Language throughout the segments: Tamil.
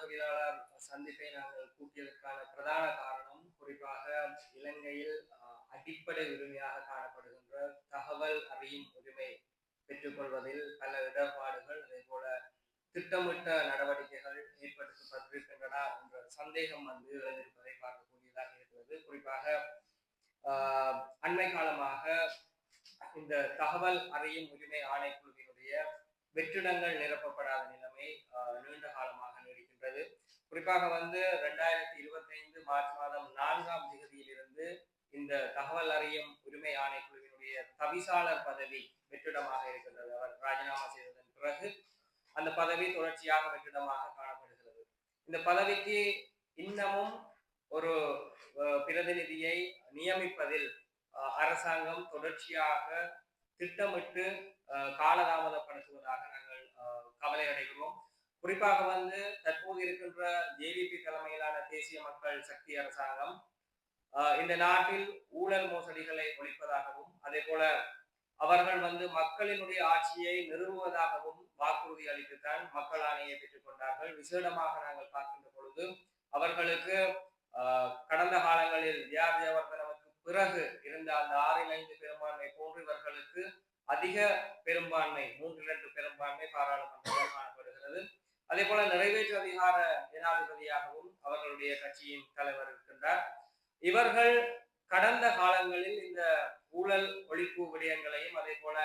ஊடகவியலாளர் சந்திப்பை நாங்கள் கூட்டியதற்கான பிரதான காரணம் குறிப்பாக இலங்கையில் அடிப்படை உரிமையாக காணப்படுகின்ற தகவல் அறியும் உரிமை பெற்றுக்கொள்வதில் பல இடர்பாடுகள் அதே போல திட்டமிட்ட நடவடிக்கைகள் ஏற்படுத்தப்பட்டிருக்கின்றன என்ற சந்தேகம் வந்து எழுந்திருப்பதை பார்க்கக்கூடியதாக இருக்கிறது. குறிப்பாக அண்மை காலமாக இந்த தகவல் அறியும் உரிமை ஆணைக்குழுவினுடைய வெற்றிடங்கள் நிரப்பப்படாத நிலைமை நீண்ட காலமாக குறிப்பாக வந்து ரெண்டாயிரத்தி இருபத்தைந்து மார்ச் மாதம் நான்காம் திகதியிலிருந்து இந்த தகவல் அறியும் உரிமை ஆணைக்குழுவினுடைய தவிசாளர் பதவி வெற்றிடமாக இருக்கின்றது. அவர் ராஜினாமா செய்ததன் பிறகு அந்த பதவி தொடர்ச்சியாக வெற்றிடமாக காணப்படுகிறது. இந்த பதவிக்கு இன்னமும் ஒரு பிரதிநிதியை நியமிப்பதில் அஹ், அரசாங்கம் தொடர்ச்சியாக திட்டமிட்டு காலதாமதப்படுத்துவதாக நாங்கள் கவலையடைகிறோம். கவலை அடைகிறோம் குறிப்பாக வந்து தற்போது இருக்கின்ற ஜேவிபி தலைமையிலான தேசிய மக்கள் சக்தி அரசாங்கம் இந்த நாட்டில் ஊழல் மோசடிகளை ஒழிப்பதாகவும் அதே போல அவர்கள் வந்து மக்களினுடைய ஆட்சியை நிறுவுவதாகவும் வாக்குறுதி அளித்துத்தான் மக்கள் ஆணையை பெற்றுக் கொண்டார்கள். விசேடமாக நாங்கள் பார்க்கின்ற பொழுது அவர்களுக்கு ஆஹ், கடந்த காலங்களில் ஜியார் ஜெயவர்தனவுக்கு பிறகு இருந்த அந்த ஆறில் ஐந்து பெரும்பான்மை போன்று இவர்களுக்கு அதிக பெரும்பான்மை மூன்று இரண்டு பெரும்பான்மை பாராளுமன்ற அதே போல நிறைவேற்று அதிகார ஜனாதிபதியாகவும் அவர்களுடைய கட்சியின் தலைவர் இருக்கின்றார். இவர்கள் கடந்த காலங்களில் இந்த ஊழல் ஒழிப்பு விடயங்களையும் அதே போல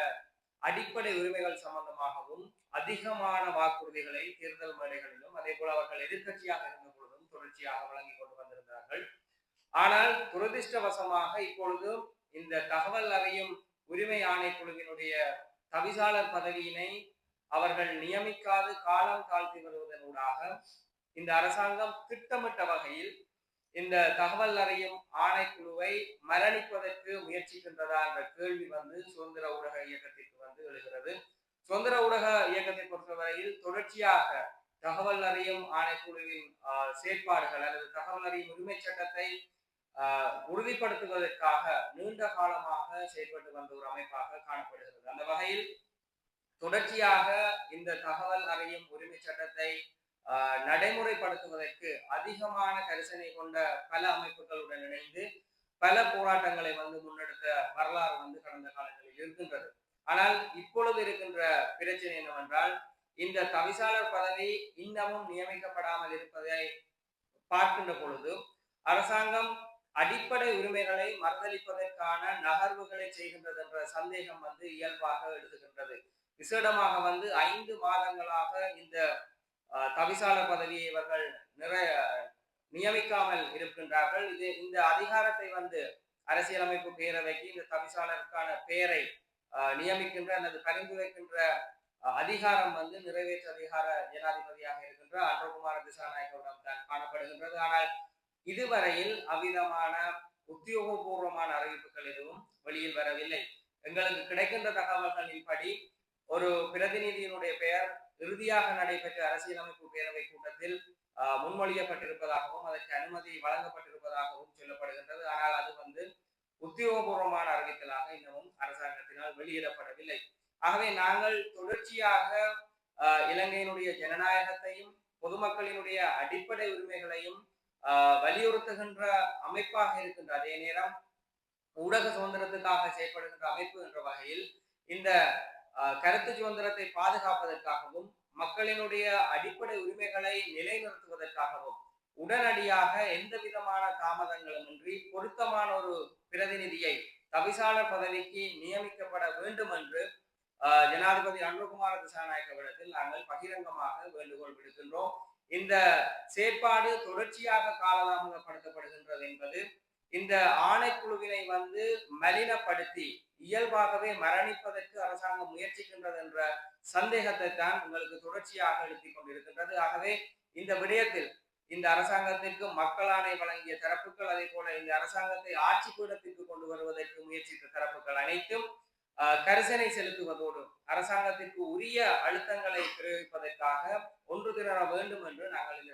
அடிப்படை உரிமைகள் சம்பந்தமாகவும் அதிகமான வாக்குறுதிகளை தேர்தல் மேடைகளிலும் அதே போல அவர்கள் எதிர்க்கட்சியாக இருந்த பொழுதும் தொடர்ச்சியாக வழங்கி கொண்டு வந்திருந்தார்கள். ஆனால் துரதிருஷ்டவசமாக இப்பொழுது இந்த தகவல் அறியும் உரிமை ஆணைக்குழுவினுடைய தவிசாளர் பதவியினை அவர்கள் நியமிக்காது காலம் தாழ்த்தி வருவதனூடாக இந்த அரசாங்கம் திட்டமிட்ட வகையில் இந்த தகவல் அறியும் ஆணைக்குழுவை மரணிப்பதற்கு முயற்சிக்கின்றதா என்ற கேள்வி வந்து சுதந்திர ஊடக இயக்கத்திற்கு வந்து எழுகிறது. சுதந்திர ஊடக இயக்கத்தை பொறுத்தவரையில் தொடர்ச்சியாக தகவல் அறியும் ஆணைக்குழுவின் ஆஹ், செயற்பாடுகள் அல்லது தகவல் அறியும் உரிமை சட்டத்தை ஆஹ், உறுதிப்படுத்துவதற்காக நீண்ட காலமாக செயல்பட்டு வந்த ஒரு அமைப்பாக காணப்படுகிறது. அந்த வகையில் தொடர்ச்சியாக இந்த தகவல் அறியும் உரிமை சட்டத்தை நடைமுறைப்படுத்துவதற்கு அதிகமான கரிசனை கொண்ட பல அமைப்புகளுடன் இணைந்து பல போராட்டங்களை வந்து முன்னெடுத்த வரலாறு வந்து கடந்த காலங்களில் இருக்கின்றது. ஆனால் இப்பொழுது இருக்கின்ற பிரச்சனை என்னவென்றால் இந்த தவிசாளர் பதவி இன்னமும் நியமிக்கப்படாமல் இருப்பதை பார்க்கின்ற பொழுது அரசாங்கம் அடிப்படை உரிமைகளை மறுதளிப்பதற்கான நகர்வுகளை செய்கின்றது என்ற சந்தேகம் வந்து இயல்பாக எழுதுகின்றது. விசேடமாக வந்து ஐந்து மாதங்களாக இந்த தவிசாளர் பதவியை இவர்கள் நிறைய நியமிக்காமல் இருக்கின்றார்கள். இது இந்த அதிகாரத்தை வந்து அரசியலமைப்பு பேரவைக்கு இந்த தவிசாளருக்கான பெயரை அஹ், நியமிக்கின்ற அல்லது பரிந்துரைக்கின்ற அதிகாரம் வந்து நிறைவேற்று அதிகார ஜனாதிபதியாக இருக்கின்ற அன்றகுமார திசாநாயகவிடம் தான் காணப்படுகின்றது. ஆனால் இதுவரையில் அவ்விதமான உத்தியோகபூர்வமான அறிவிப்புகள் எதுவும் வெளியில் வரவில்லை. எங்களுக்கு கிடைக்கின்ற தகவல்களின்படி ஒரு பிரதிநிதியினுடைய பெயர் இறுதியாக நடைபெற்ற அரசியலமைப்பு பேரவை கூட்டத்தில் முன்மொழியப்பட்டிருப்பதாகவும் அதற்கு அனுமதி வழங்கப்பட்டிருப்பதாகவும் சொல்லப்படுகின்றது. ஆனால் அது வந்து உத்தியோகபூர்வமான அறிவித்தலாக இன்னமும் அரசாங்கத்தினால் வெளியிடப்படவில்லை. ஆகவே நாங்கள் தொடர்ச்சியாக ஆஹ், இலங்கையினுடைய ஜனநாயகத்தையும் பொதுமக்களினுடைய அடிப்படை உரிமைகளையும் வலியுறுத்துகின்ற அமைப்பாக இருக்கின்ற அதே நேரம் ஊடக சுதந்திரத்துக்காக செயல்படுகின்ற அமைப்பு என்ற வகையில் இந்த கருத்து சுதந்திரத்தை பாதுகாப்பதற்காகவும் மக்களினுடைய அடிப்படை உரிமைகளை நிலைநிறுத்துவதற்காகவும் உடனடியாக எந்த விதமான தாமதங்களும் இன்றி பொருத்தமான ஒரு பிரதிநிதியை தவிசாளர் பதவிக்கு நியமிக்கப்பட வேண்டும் என்று ஆஹ், ஜனாதிபதி அன்புகுமார திசாநாயக்கவிடத்தில் நாங்கள் பகிரங்கமாக வேண்டுகோள் விடுக்கின்றோம். இந்த செயற்பாடு தொடர்ச்சியாக காலதாமதப்படுத்தப்படுகின்றது என்பது இந்த ஆணைக்குழுவினை வந்து மலினப்படுத்தி இயல்பாகவே மரணிப்பதற்கு அரசாங்கம் முயற்சிக்கின்றது என்ற சந்தேகத்தை தான் உங்களுக்கு தொடர்ச்சியாக எழுப்பிக் கொண்டிருக்கின்றது. ஆகவே இந்த விடயத்தில் இந்த அரசாங்கத்திற்கு மக்களாணை வழங்கிய தரப்புகள் அதே போல இந்த அரசாங்கத்தை ஆட்சி பீடத்திற்கு கொண்டு வருவதற்கு முயற்சித்த தரப்புகள் அனைத்தும் ஆஹ், கரிசனை செலுத்துவதோடு அரசாங்கத்திற்கு உரிய அழுத்தங்களை பிரயோகிப்பதற்காக ஒன்று திரள வேண்டும் என்று நாங்கள் இந்த